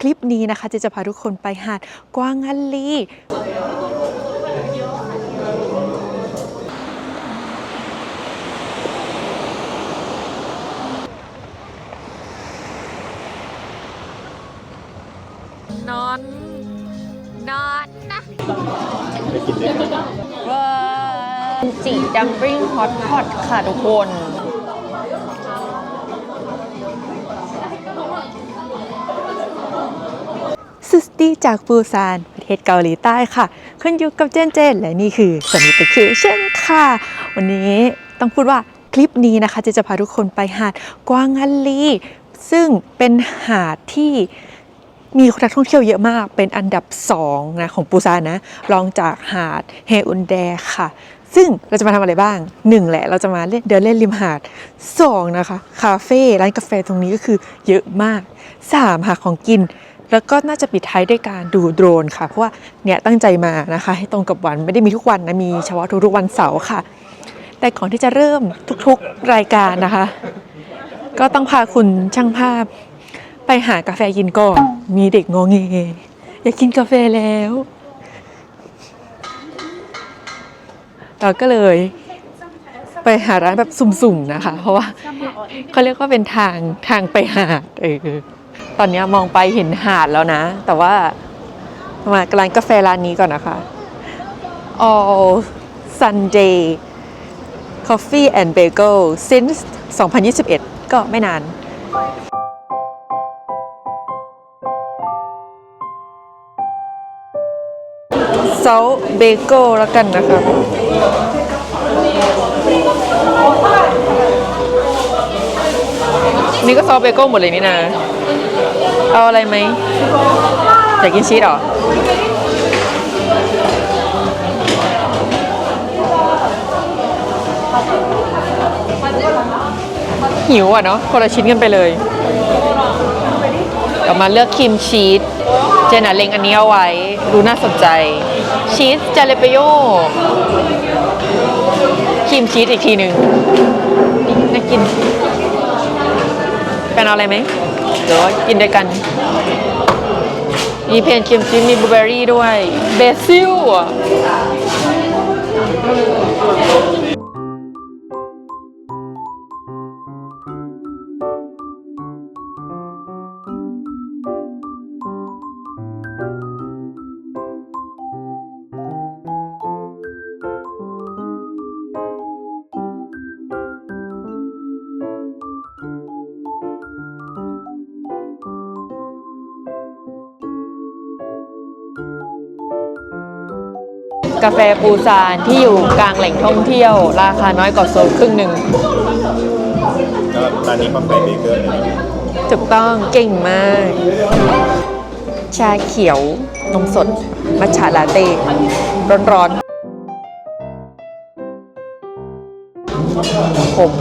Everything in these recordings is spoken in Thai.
คลิปนี้นะคะเจจะพาทุกคนไปหาดกวางฮันลีนอน นอนนะว้าจีดัมบริงฮอตพอตค่ะทุกคน ซิสตี้จากปูซาน ประเทศเกาหลีใต้ค่ะ ขึ้นอยู่กับเจนเจน และนี่คือสนิทเคชั่นค่ะ วันนี้ต้องพูดว่าคลิปนี้นะคะเจจะพาทุกคนไปหาดกวางฮันลี ซึ่งเป็นหาดที่มีนักท่องเที่ยวเยอะมาก เป็นอันดับ2นะของปูซานนะ รองจากหาดเฮอุนแดค่ะ ซึ่งเราจะมาทำอะไรบ้าง 1 แหละ เราจะมาเล่นเดินเล่นริมหาด 2 นะคะ คาเฟ่ร้านกาแฟตรงนี้ก็คือเยอะมาก 3 หาของกิน แล้วก็น่าจะปิดท้ายด้วยการดูโดรนค่ะ เพราะว่าเนี่ยตั้งใจมานะคะให้ตรงกับวันไม่ได้มีทุกวันนะมีเฉพาะทุกๆวันเสาร์ค่ะ แต่ก่อนที่จะเริ่มทุกๆรายการนะคะ ก็ต้องพาคุณช่างภาพ ไปหากาแฟกินก่อน มีเด็กงอเงอยากกินกาแฟแล้วเราก็เลยไปหาร้านแบบสุ่มๆนะคะ เพราะว่าเขาเรียกว่าเป็นทางทางไปหาดเออ ตอนนี้มองไปเห็นหาดแล้วนะ แต่ว่ามาร้านกาแฟร้านนี้ก่อนนะคะ All Sunday Coffee and Bagel since 2021 ก็ไม่นานเซาเบเกิลแล้วกันนะคะนี่ก็ซอสเบเกิลหมดเลยนี่นะ เอาอะไรไหมอยากกินชีสเหรอหิวอะเนาะคนละชิ้นกันไปเลยเรามาเลือกครีมชีสเจน่ะเล็งอันนี้เอาไว้ดูน่าสนใจ ชีสจาเลเปโยครีมชีสอีกทีหนึ่งน่ากินเป็นอะไรไหม เดี๋ยวกินด้วยกัน มีเพนครีมชีสมีบลูเบอร์รี่ด้วย เบซิลอะ กาแฟปูซานที่อยู่กลางแหล่งท่องเที่ยว ราคาน้อยกว่าโซลครึ่งหนึ่งแล้วร้านนี้เขาขายเบเกอร์เลยถูกต้องเก่งมาก ชาเขียวนมสด มัทฉะลาเต้ ร้อนๆขม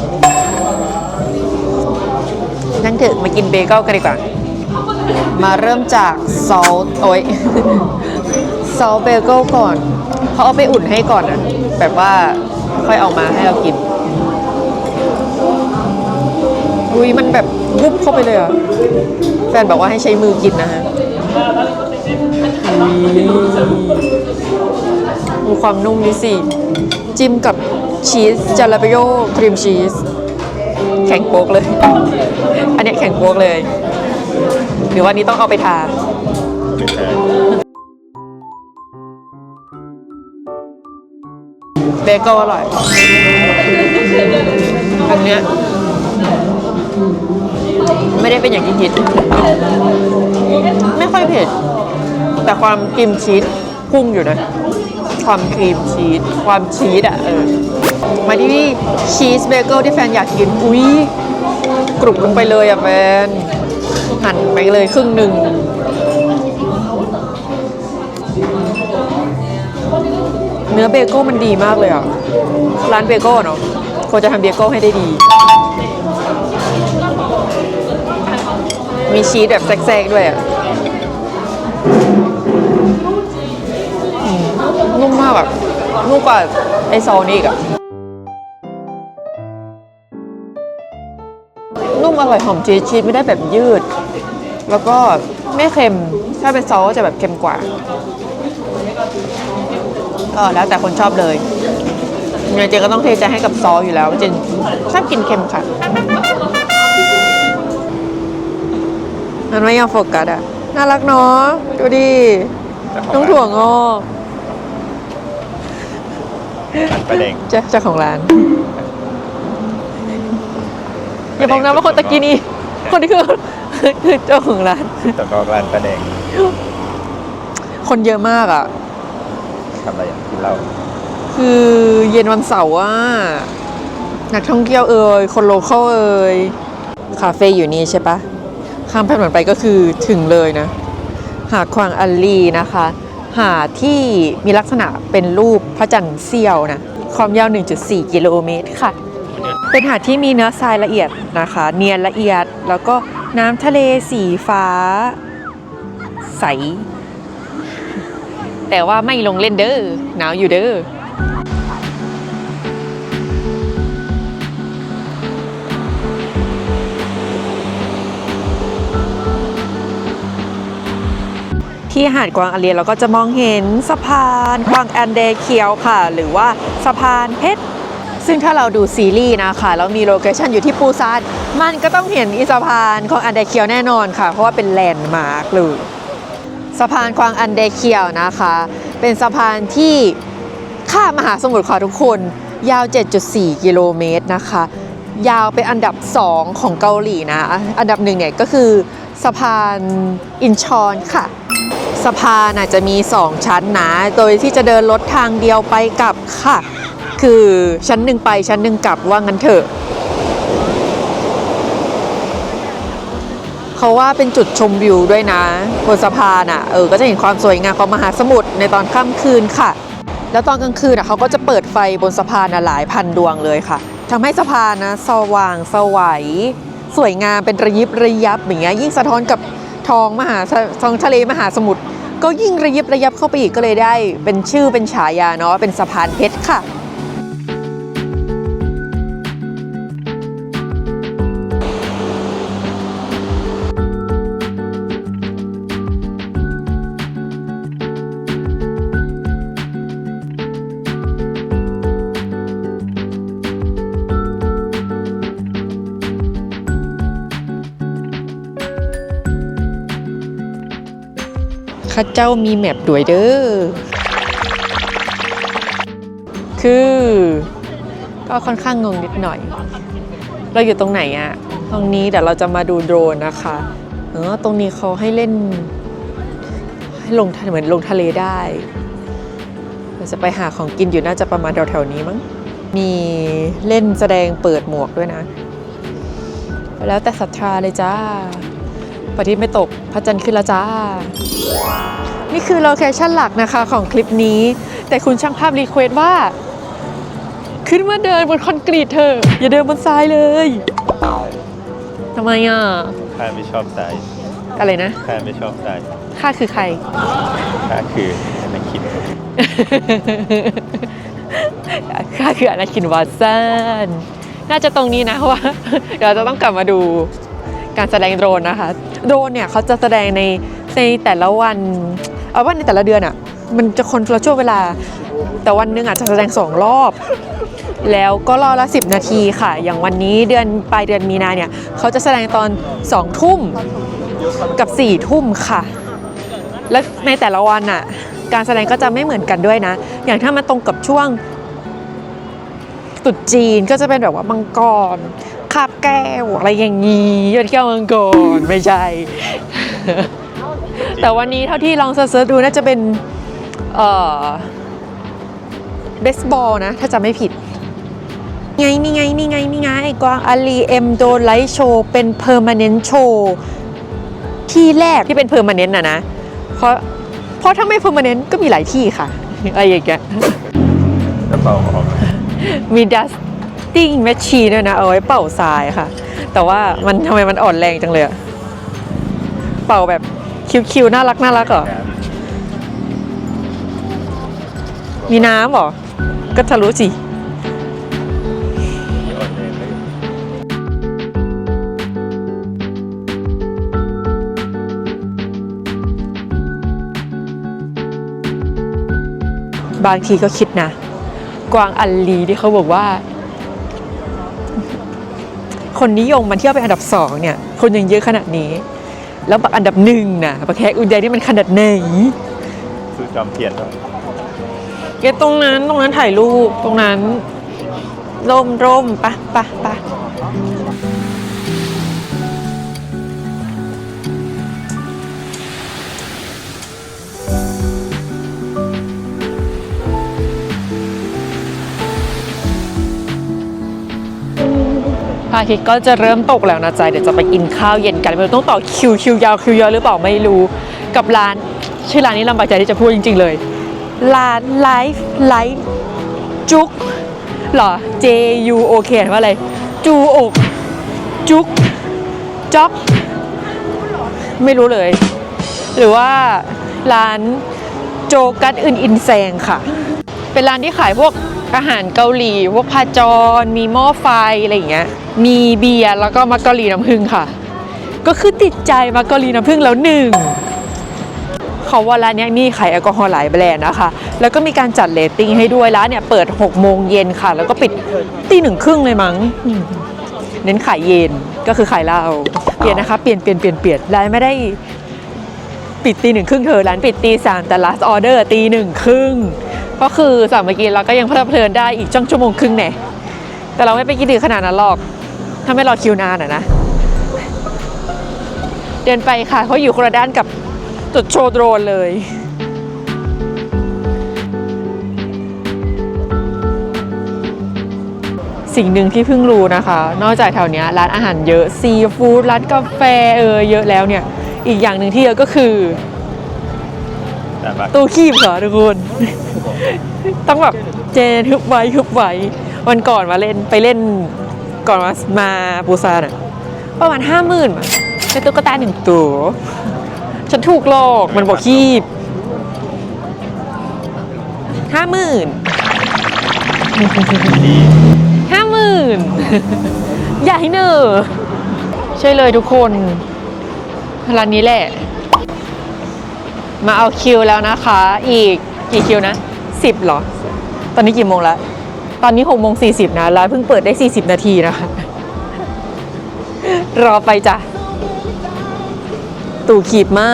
นั่งเถอะมากินเบเกิลกันดีกว่า มาเริ่มจากซอสโอ้ยซอสเบเกิลก่อน เขาเอาไปอุ่นให้ก่อนนะแบบว่าค่อยเออกมาให้เรากินอุ้ยมันแบบวุบเข้าไปเลยอะแฟนบอกว่าให้ใช้มือกินนะฮะอุ๊ยดูความนุ่มนี่สิ จิ้มกับชีสจาลาเปโยครีมชีส แข็งโป๊กเลย อันเนี้ยแข็งโป๊กเลย หรือว่านี้ต้องเอาไปทา เบเกิลอร่อย อันเนี้ยไม่ได้เป็นอย่างที่คิด ไม่ค่อยเผ็ด แต่ความครีมชีสพุ่งอยู่นะ ความครีมชีส ความชีสอะเออ มาที่ชีสเบเกิลที่แฟนอยากกิน อุ้ยกรุบลงไปเลยอะแฟนหั่นไปเลยครึ่งหนึ่ง เนื้อเบเกิลมันดีมากเลยอะ ร้านเบเกิลเนาะควรจะทำเบเกิลให้ได้ดี มีชีสแบบแทรกๆด้วยอะอืมนุ่มมากแบบนุ่มกว่าไอซอลนี่อีกอะนุ่มอร่อยหอมชีสชีสไม่ได้แบบยืด แล้วก็ไม่เค็มถ้าเป็นซอสก็จะแบบเค็มกว่า ก็แล้วแต่คนชอบเลยจริงๆก็ต้องเทใจให้กับซอสอยู่แล้วจริงชอบกินเค็มค่ะมันไม่ยอมโฟกัสอะน่ารักเนาะดูดิน้องถั่วงอกประเด็งเจ้าเจ้าของร้าน อย่าบอกนะว่าคนตะกี้นี้ คนที่คือคือเจ้าของร้านแต่ก็ร้านประเด็งคนเยอะมากอะทำอะไรอย่างินเหล้าคือเย็นวันเสาร์อะนักท่องเที่ยวเอ่ยคนโลเคอลเอ่ยคาเฟ่อยู่นี่ใช่ปะข้ามถนนไปก็คือถึงเลยนะ หาดควางอัลลีนะคะ หาดที่มีลักษณะเป็นรูปพระจันทร์เสี้ยวนะความยาว 1.4 กิโลเมตรค่ะ เป็นหาดที่มีเนื้อทรายละเอียดนะคะ เนียนละเอียดแล้วก็น้ำทะเลสีฟ้า ใส แต่ว่าไม่ลงเล่นเด้อหนาวอยู่เด้อที่หาดกวางอาเลียเราก็จะมองเห็นสะพานกวางแอนเดเคียวค่ะ หรือว่าสะพานเพชร ซึ่งถ้าเราดูซีรีส์นะคะแล้วมีโลเคชันอยู่ที่ปูซานมันก็ต้องเห็นอีสะพานของอันเดเคียวแน่นอนค่ะ เพราะว่าเป็นแลนด์มาร์กเลย สะพานกวางอันเดเคียวนะคะ เป็นสะพานที่ข้ามมหาสมุทรค่ะทุกคน ยาว 7.4 กิโลเมตรนะคะ ยาวเป็นอันดับ 2 ของเกาหลีนะ อันดับหนึ่งเนี่ยก็คือสะพานอินชอนค่ะ สะพานอาจจะมี 2 ชั้นนะ โดยที่จะเดินรถทางเดียวไปกลับค่ะ คือชั้นหนึ่งไปชั้นหนึ่งกลับว่างั้นเถอะ เขาว่าเป็นจุดชมวิวด้วยนะบนสะพานอะเออก็จะเห็นความสวยงามของมหาสมุทรในตอนค่ำคืนค่ะ แล้วตอนกลางคืนอะเขาก็จะเปิดไฟบนสะพานอะหลายพันดวงเลยค่ะทำให้สะพานนะสว่างสวัยสวยงามเป็นระยิบระยับอย่างเงี้ยยิ่งสะท้อนกับทองมหาทองทะเลมหาสมุทรก็ยิ่งระยิบระยับเข้าไปอีกก็เลยได้ เป็นชื่อเป็นฉายาเนาะเป็นสะพานเพชรค่ะ เจ้ามีแมปด้วยเด้อ คือ ก็ค่อนข้างงงนิดหน่อย เราอยู่ตรงไหนอะตรงนี้เดี๋ยวเราจะมาดูโดรนนะคะเออตรงนี้เขาให้เล่น ให้ลงทะเหมือนลงทะเลได้เราจะไปหาของกินอยู่น่าจะประมาณแถวๆนี้มั้ง มีเล่นแสดงเปิดหมวกด้วยนะ แล้วแต่ศรัทธาเลยจ้า ปฏิไม่ตกพระจันทร์ขึ้นแล้วจ้า นี่คือโลเคชั่นหลักนะคะของคลิปนี้ แต่คุณช่างภาพรีเควสว่า ขึ้นมาเดินบนคอนกรีตเถอะอย่าเดินบนทรายเลยทำไมอะข้าไม่ชอบทรายอะไรนะข้าไม่ชอบทรายข้าคือใครข้าคือนักคิดข้าคืออนาคินวาสันน่าจะตรงนี้นะเพราะว่าเดี๋ยวเราจะต้องกลับมาดู การแสดงโดรนนะคะ โดรนเนี่ยเขาจะแสดงในในแต่ละวันเอาว่าในแต่ละเดือนอะมันจะคนละช่วงเวลา แต่วันหนึงอาจจะแสดงสองรอบ แล้วก็รอบละ 10 นาทีค่ะ อย่างวันนี้เดือนปลายเดือนมีนาเนี่ยเขาจะแสดงตอน2ทุ่มกับ4ทุ่มค่ะ และในแต่ละวันน่ะการแสดงก็จะไม่เหมือนกันด้วยนะ อย่างถ้ามันตรงกับช่วงตรุษจีนก็จะเป็นแบบว่ามังกร คาบแก้วอะไรอย่างงี้ยอดแก้วมังกรไม่ใช่ แต่วันนี้เท่าที่ลองเซิร์ชๆดูน่าจะเป็นเอ่อเบสบอลนะ ถ้าจำไม่ผิด ไงนี่ไงนี่ไงนี่ไงกวางอาลีเอ็มโดไลท์โชว์เป็นเพอร์ม n เนนต์โชว์ที่แรกที่เป็นเพอร์ม n เนนต์นะนะ เพราะเพราะถ้าไม่ permanent ก็มีหลายที่ค่ะอะไรอย่างเงี้ยแล้วเป่าออกมี dusting machine ดิ้งแมชชีด้วยนะ เอาไว้เป่าทรายค่ะ แต่ว่ามันทำไมมันอ่อนแรงจังเลยเป่าแบบคิวๆน่ารักน่ารักเหรอ มีน้ำหรอ ก็ทะลุสิบางทีก็คิดนะ กวางอัลลีที่เขาบอกว่า คนนิยมมันเที่ยวเป็นอันดับสองเนี่ยคนยังเยอะขนาดนี้ แล้วบักอันดับหนึ่งนะบักแฮกอุนไดนี่มันขนาดไหนซื้อจอมเทียนด้วยเกตตรงนั้นตรงนั้นถ่ายรูปตรงนั้นร่มร่มปะปะป อาทิตย์ก็จะเริ่มตกแล้วนะจ๊ะเดี๋ยวจะไปกินข้าวเย็นกันไม่รู้ต้องต่อคิวคิวยาวคิวเยอะหรือเปล่าไม่รู้กับร้าน ชื่อร้านนี้ลำบากใจที่จะพูดจริง ๆ เลย ร้านไลฟ์ไลฟ์จุกหรอ J U O K อ่าว่าอะไร จูอกจุกจ็อกไม่รู้เลย หรือว่าร้านโจกัตอึนอินแซงค่ะ เป็นร้านที่ขายพวก อาหารเกาหลีพวกพาจร มีหม้อไฟอะไรอย่างเงี้ย มีเบียร์แล้วก็มักกะลีน้ำผึ้งค่ะ ก็คือติดใจมักกะลีน้ำผึ้งแล้วหนึ่งเขาว่าร้านนี้มีขายแอลกอฮอล์หลายแบรนด์นะคะ แล้วก็มีการจัดเรตติ้งให้ด้วยร้านเนี่ยเปิด 6 โมงเย็นค่ะ แล้วก็ปิดตีหนึ่งครึ่งเลยมั้ง เน้นขายเย็นก็คือขายเหล้าเปลี่ยนนะคะ เปลี่ยนเปลี่ยนเปลี่ยนเปลี่ยนร้านไม่ได้ปิดตีหนึ่งครึ่งเธอร้านปิดตีสามแต่ last order ตีหนึ่งครึ่ง ก็คือสั่งมากินเราก็ยังเพลิดเพลินได้อีกจ้องชั่วโมงครึ่งแน่แต่เราไม่ไปกินดึกขนาดนั้นหรอก ถ้าไม่รอคิวนานอะนะ เดินไปค่ะเขาอยู่คนละด้านกับจุดโชว์โดรนเลยสิ่งหนึ่งที่เพิ่งรู้นะคะ นอกจากแถวเนี้ยร้านอาหารเยอะซีฟู้ดร้านกาแฟเออเยอะแล้วเนี่ย อีกอย่างหนึ่งที่เยอะก็คือแต่ว่าตู้คีบค่ะทุกคน ต้องแบบเจนฮึบไว้ฮึบไว้วันก่อนมาเล่นไปเล่นก่อนมามาปูซานอะประมาณห้าหมื่นมั้งเป็นตุ๊กตาหนึ่งตัวฉันถูกหลอกมันบอกคีบห้าหมื่นห้าหมื่นใหญ่เนอะใช่เลยทุกคนร้านนี้แหละ มาเอาคิวแล้วนะคะ อีกกี่คิวนะ สิบเหรอ ตอนนี้กี่โมงแล้ว ตอนนี้หกโมงสี่สิบนะร้านเพิ่งเปิดได้สี่สิบนาทีนะคะ รอไปจ้ะ ตู่ขีดไม้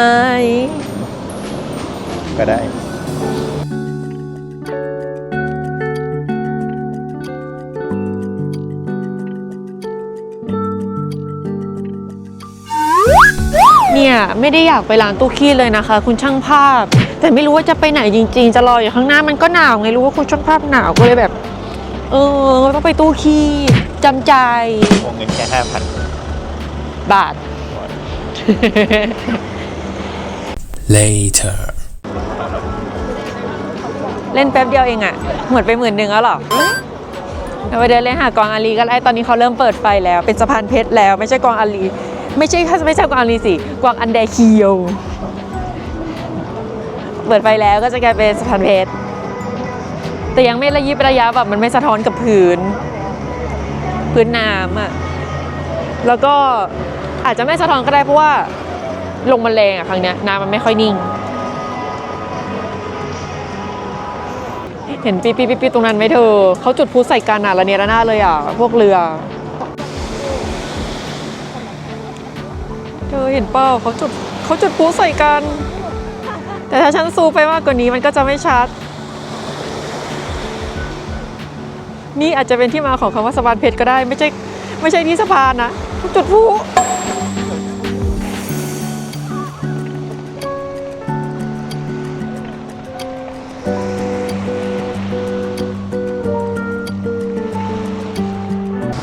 ก็ได้เนี่ย ไม่ได้อยากไปร้านตู้คีดเลยนะคะ คุณช่างภาพ แต่ไม่รู้ว่าจะไปไหนจริง ๆ จะรออยู่ข้างหน้ามันก็หนาวไงรู้ว่าคุณช่างภาพหนาวก็เลยแบบ เออต้องไปตู้คีดจำใจวงเงินแค่ห้าพันบาท later เล่นแป๊บเดียวเองอะหมดไปหมื่นหนึ่งแล้วเหรอเราไปเดินเล่นหากวางอาลีก็ได้ตอนนี้เขาเริ่มเปิดไฟแล้ว เป็นสะพานเพชรแล้ว ไม่ใช่กวางอาลี ไม่ใช่ไม่ใช่กวางอาลีสิกวางอันแดเคียว เปิดไฟแล้วก็จะกลายเป็นสะพานเพชรแต่ยังไม่ระยิบระยับแบบมันไม่สะท้อนกับพื้น พื้นน้ำอะแล้วก็อาจจะไม่สะท้อนก็ได้เพราะว่าลงมันแรงอะครั้งเนี้ยน้ำมันไม่ค่อยนิ่ง เห็นปีปีปีปีตรงนั้นไหมเธอเขาจุดพลุใส่กันอะระเนระนาเลยอะพวกเรือเธอเห็นเปล่าเขาจุดเขาจุดพลุใส่กัน แต่ถ้าฉันซูมไปมากกว่านี้มันก็จะไม่ชัด นี่อาจจะเป็นที่มาของคำว่าสะพานเพชรก็ได้ ไม่ใช่ไม่ใช่ที่สะพานนะจุดพลุ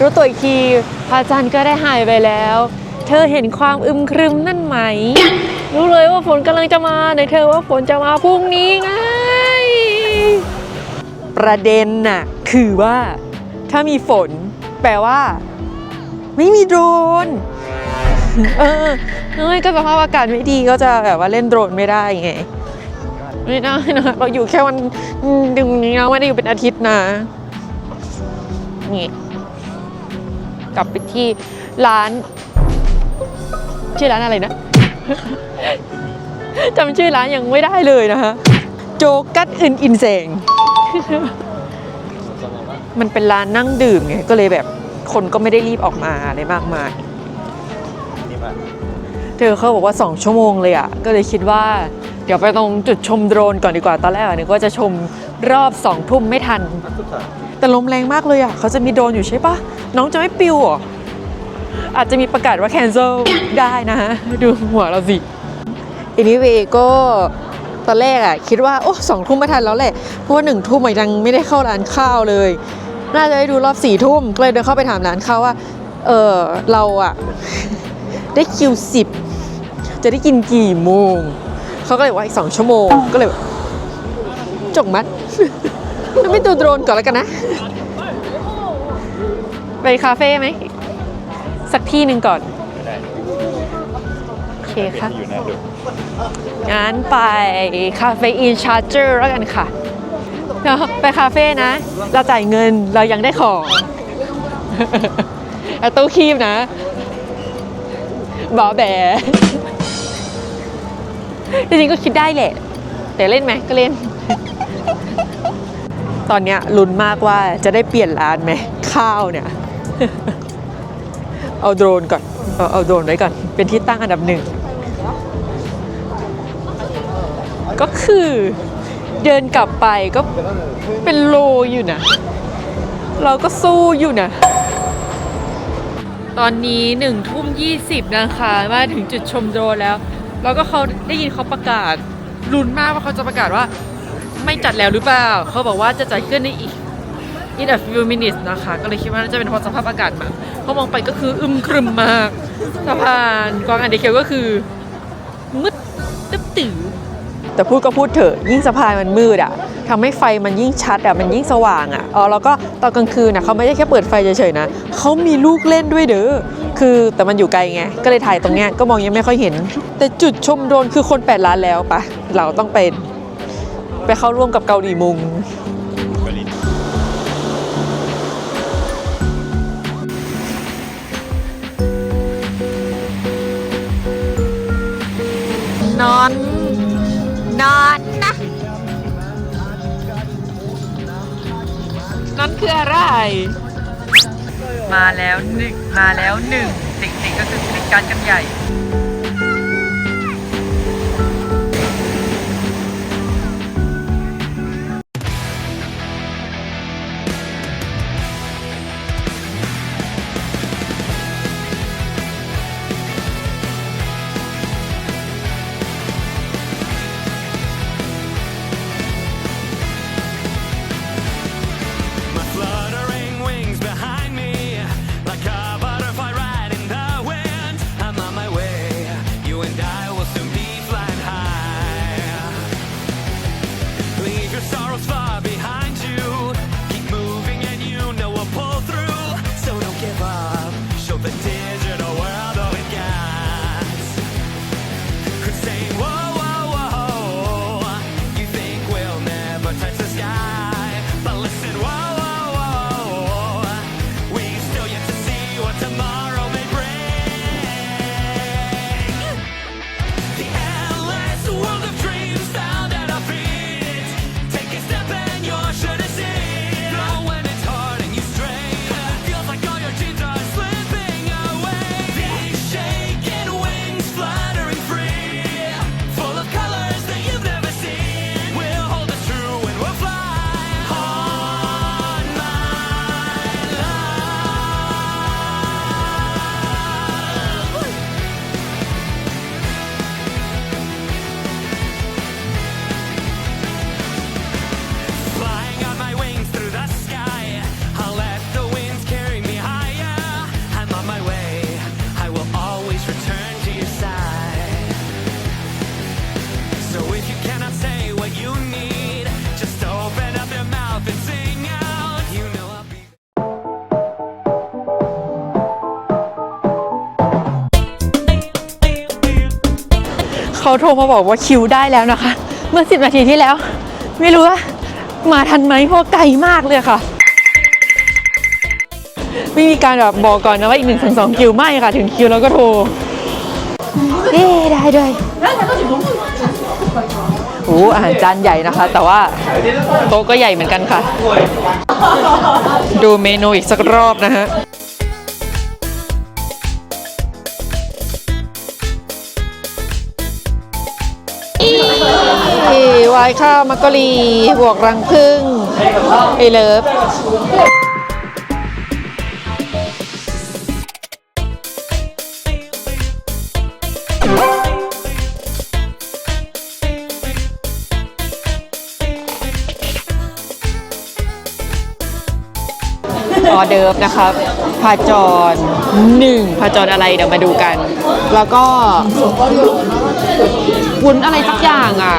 รู้ตัวอีกทีพระจันทร์ก็ได้หายไปแล้ว เธอเห็นความอึมครึมนั่นไหม รู้เลยว่าฝนกำลังจะมาในเธอว่าฝนจะมาพรุ่งนี้ไง ประเด็นน่ะคือว่า ถ้ามีฝน แปลว่า ไม่มีโดรน เออเอ้ยก็สภาพอากาศไม่ดีก็จะแบบว่าเล่นโดรนไม่ได้ไง ไม่ได้นะเราอยู่แค่วันดึงนี้นะไม่ได้อยู่เป็นอาทิตย์นะนี่กลับไปที่ร้านชื่อร้านอะไรนะ จำชื่อร้านยังไม่ได้เลยนะคะโจกัดอึนอินเซงมันเป็นร้านนั่งดื่มไงก็เลยแบบคนก็ไม่ได้รีบออกมาอะไรมากมายนี่มาเธอเขาบอกว่า 2 ชั่วโมงเลยอะ่ะ ก็เลยคิดว่า เดี๋ยวไปตรงจุดชมโดรนก่อนดีกว่าตอนแรกอะนึกว่าจะชมรอบ2องทุ่มไม่ทัน แต่ลมแรงมากเลยอะ่ะเขาจะมีโดรนอยู่ใช่ปะน้องจะไม่ปิวเหรอ อาจจะมีประกาศว่า cancel ได้นะฮะ ดูหัวเราสิ anyway ก็ตอนแรกอะคิดว่า โอ้สองทุ่มไม่ทันแล้วแหละ เพราะว่าหนึ่งทุ่มอะยังไม่ได้เข้าร้านข้าวเลย น่าจะได้ดูรอบสี่ทุ่มก็เลยเดินเข้าไปถามร้านข้าวว่า เออเราอะได้คิวสิบจะได้กินกี่โมง เขาก็เลยว่าอีกสองชั่วโมงก็เลยแบบจงมัดแล้วไม่ดูโดรนก่อนแล้วกันนะ ไปคาเฟ่ไหม สักที่หนึ่งก่อนไม่ได้โอเคเป็นค่ะที่อยู่หน้าดูงั้นไปคาเฟอีนชาร์เจอร์แล้วกันค่ะเนาะไปคาเฟ่นะ เราจ่ายเงินเรายังได้ของเอาตู้คีบนะบอแบจริงๆก็คิดได้แหละ แต่เล่นไหมก็เล่น ตอนเนี้ยลุ้นมากว่าจะได้เปลี่ยนร้านไหมข้าวเนี่ย เอาโดรนก่อน เอาเอาโดรนไว้ก่อน เป็นที่ตั้งอันดับหนึ่ง ก็คือเดินกลับไปก็เป็นโลอยู่นะ เราก็สู้อยู่นะ ตอนนี้หนึ่งทุ่มยี่สิบนะคะมาถึงจุดชมโดรนแล้ว แล้วก็เขาได้ยินเขาประกาศลุ้นมากว่าเขาจะประกาศว่า ไม่จัดแล้วหรือเปล่า เขาบอกว่าจะจัดขึ้นในอีก in a few minutes นะคะ ก็เลยคิดว่าน่าจะเป็นเพราะสภาพอากาศมาเขามองไปก็คืออึมครึมมากสะพานกวางอันเดเคียวก็คือมืดตึ๊บตื่อแต่พูดก็พูดเถอะยิ่งสะพานมันมืดอะทำให้ไฟมันยิ่งชัดอะมันยิ่งสว่างอะอ๋อแล้วก็ตอนกลางคืนนะเขาไม่ได้แค่เปิดไฟเฉยๆนะเขามีลูกเล่นด้วยเด้อคือแต่มันอยู่ไกลไงก็เลยถ่ายตรงเนี้ยก็มองยังไม่ค่อยเห็น แต่จุดชมโดนคือคน8ล้านแล้วปะเราต้องเป็นไปเข้าร่วมกับเกาหลีมุง นอน นอนนะ นอนคืออะไร มาแล้วหนึ่งมาแล้วหนึ่งเด็กๆก็คือเป็นการกันใหญ่ เขาโทรมาบอกว่าคิวได้แล้วนะคะ เมื่อ 10 นาทีที่แล้ว ไม่รู้ว่ามาทันไหมเพราะไกลมากเลยค่ะ ไม่มีการแบบบอกก่อนนะว่าอีกหนึ่งถึงสองคิวไม่ค่ะ ถึงคิวแล้วก็โทรเอ๊ได้ด้วยโอ้อาหารจานใหญ่นะคะ แต่ว่าโต๊ะก็ใหญ่เหมือนกันค่ะ ดูเมนูอีกสักรอบนะฮะ อีวายข้าวมักกะลีบวกรังพึ่งไอเลิฟออเดิร์ฟนะครับพาจรหนึ่งพาจรอะไรเดี๋ยวมาดูกัน แล้วก็ วุ้นอะไรสักอย่างอะ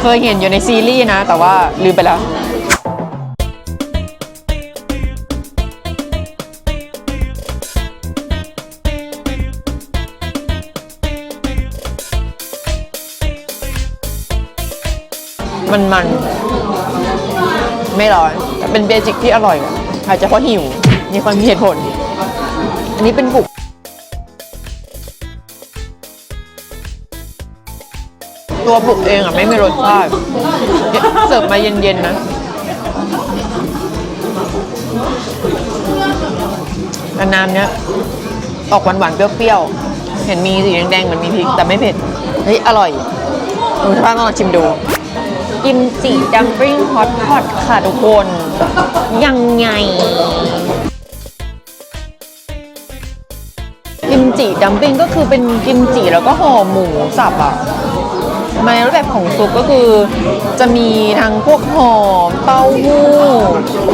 เคยเห็นอยู่ในซีรีส์นะ แต่ว่าลืมไปแล้วมันมัน ไม่ร้อนเป็นเบจิกที่อร่อยอะอาจจะเพราะหิว มีความมีเหตุผล อันนี้เป็นบุก ตัวผุกเองอะไม่มีรสชาติเสิร์ฟมาเย็นๆนะแต่น้ำเนี้ยออกหวานๆเปรี้ยวๆ เห็นมีสีแดงๆเหมือนมีพริก แต่ไม่เผ็ด เฮ้ย อร่อยคุณชาติต้องลองชิมดู กิมจิดัมบริงฮอตพอตค่ะทุกคน ยังไง กิมจิดัมปิ้งก็คือเป็นกิมจิแล้วก็ห่อหมูสับอะ มาในรูปแบบของซุปก็คือ จะมีทั้งพวกหอมเต้าหู้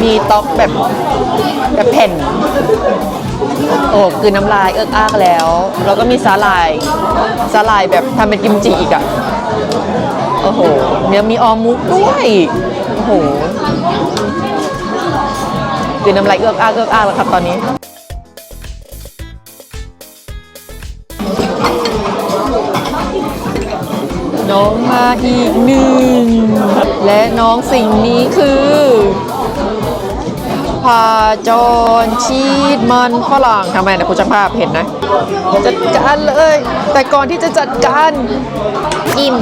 มีต๊อกแบบแบบแผ่น โอ้คือน้ำลายเอิกอักแล้ว แล้วก็มีสาหร่ายสาหร่ายแบบทำเป็นกิมจิอีกอะ โอ้โหเดี๋ยมีออมมุกด้วย โอ้โหคือน้ำลายเอือกอักเอือกอักแล้วครับตอนนี้ น้องมาอีกหนึ่ง และน้องสิ่งนี้คือพาจรชีสมันฝรั่งทำไมนะคุณช่างภาพเห็นนะ จัดการเลย แต่ก่อนที่จะจัดการกิน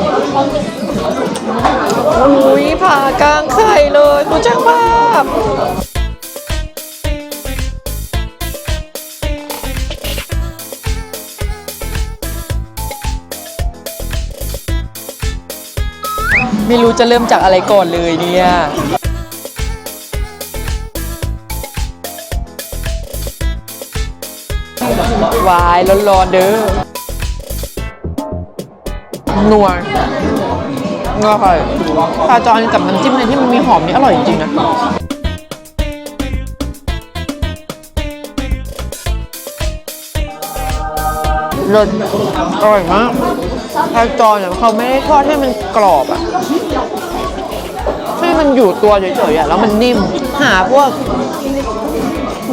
อุ้ยผ่ากลางไข่เลยคุณช่างภาพ ไม่รู้จะเริ่มจากอะไรก่อนเลยเนี่ยวายร้อนๆเด้อนัวนัวค่ะปลาจอนกับน้ำจิ้มอะไรที่มันมีหอมนี่อร่อยจริงๆนะรสอร่อยมากปลาจอนเนี่ยเขาไม่ได้ทอดให้มัน กรอบอะให้มันอยู่ตัวเฉยๆอะแล้วมันนิ่ม หาพวก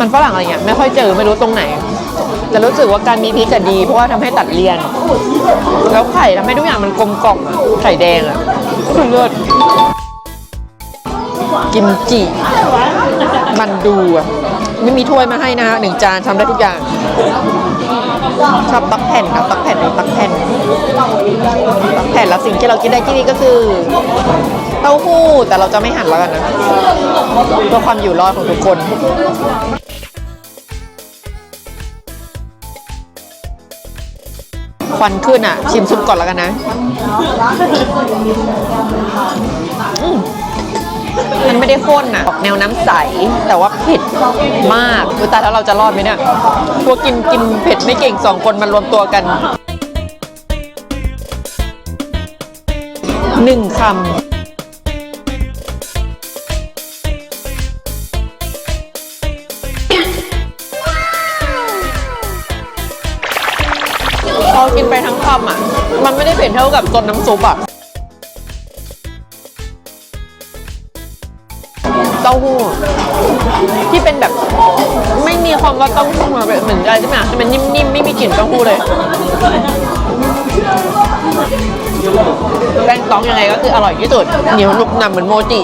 มันฝรั่งอะไรเงี้ยไม่ค่อยเจอไม่รู้ตรงไหน แต่รู้สึกว่าการมีพริกอะดี เพราะว่าทำให้ตัดเลี่ยน แล้วไข่ทำให้ทุกอย่างมันกลมกล่อมอะไข่แดงอะคือเลือดกิมจิ มันดูอะไม่มีถ้วยมาให้นะฮะหนึ่งจานทำได้ทุกอย่างชอบตักแผ่นครับตักแผ่นหรือตักแผ่น แผ่นล้วสิ่งที่เรากินได้ที่นี่ก็คือเต้าหู้แต่เราจะไม่หั่นแล้วกันนะเพื่อความอยู่รอดของทุกคนควันขึ้นอะ ชิมซุปก่อนแล้วกันนะมมันไม่ได้ข้นอะออกแนวน้ำใส แต่ว่าเผ็ดมากคือตายแล้วเราจะรอดไหมเนี่ยพวกกินกินเผ็ดไม่เก่งสองคนมันรวมตัวกัน หนึ่งคำพอกินไปทั้งคำอะ มันไม่ได้เผ็ดเท่ากับต้นน้ำซุปอะ เต้าหู้ ที่เป็นแบบไม่มีความว่าเต้าหู้มาแบบเหมือนอะไรที่มันมันนิ่มๆ ไม่มีกลิ่นเต้าหู้เลย แป้งต้องยังไงก็คืออร่อยที่สุดเหนียวนุ่มนับเหมือนโมจิ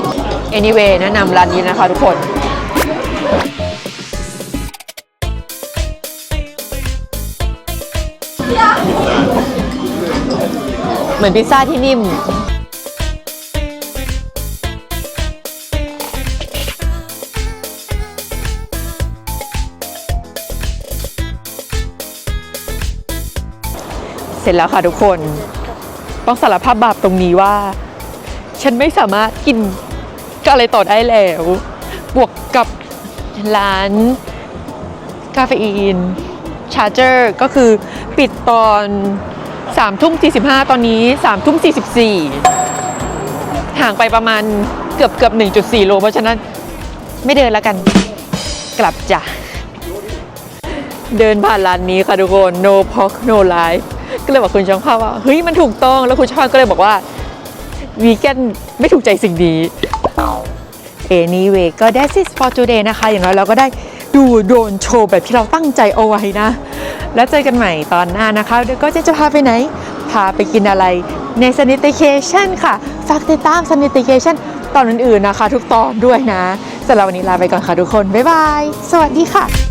anyway แนะนำร้านนี้นะคะทุกคนเหมือนพิซซ่าที่นิ่ม เสร็จแล้วค่ะทุกคน ต้องสารภาพบาปตรงนี้ว่า ฉันไม่สามารถกินอะไรต่อได้แล้ว บวกกับร้านคาเฟอีนชาร์เจอร์ก็คือปิดตอน3ทุ่ม45 ตอนนี้3ทุ่ม44 ห่างไปประมาณเกือบเกือบ1.4 โล เพราะฉะนั้นไม่เดินแล้วกันกลับจ้ะ เดินผ่านร้านนี้ค่ะทุกคน no pork no life ก็เลยบอกคุณช่างภาพว่าเฮ้ยมันถูกต้องแล้วคุณช่างภาพก็เลยบอกว่าวีแกนไม่ถูกใจสิ่งนี้ anyway ก็ that's it for today นะคะ อย่างน้อยเราก็ได้ดูโดนโชว์แบบที่เราตั้งใจเอาไว้นะ แล้วเจอกันใหม่ตอนหน้านะคะเดี๋ยวก็จะจะพาไปไหน พาไปกินอะไรใน sanitation ค่ะ ฝากติดตาม sanitation ตอนอื่นๆนะคะ ทุกตอนด้วยนะสำหรับวันนี้ลาไปก่อนค่ะทุกคน บ๊ายบาย สวัสดีค่ะ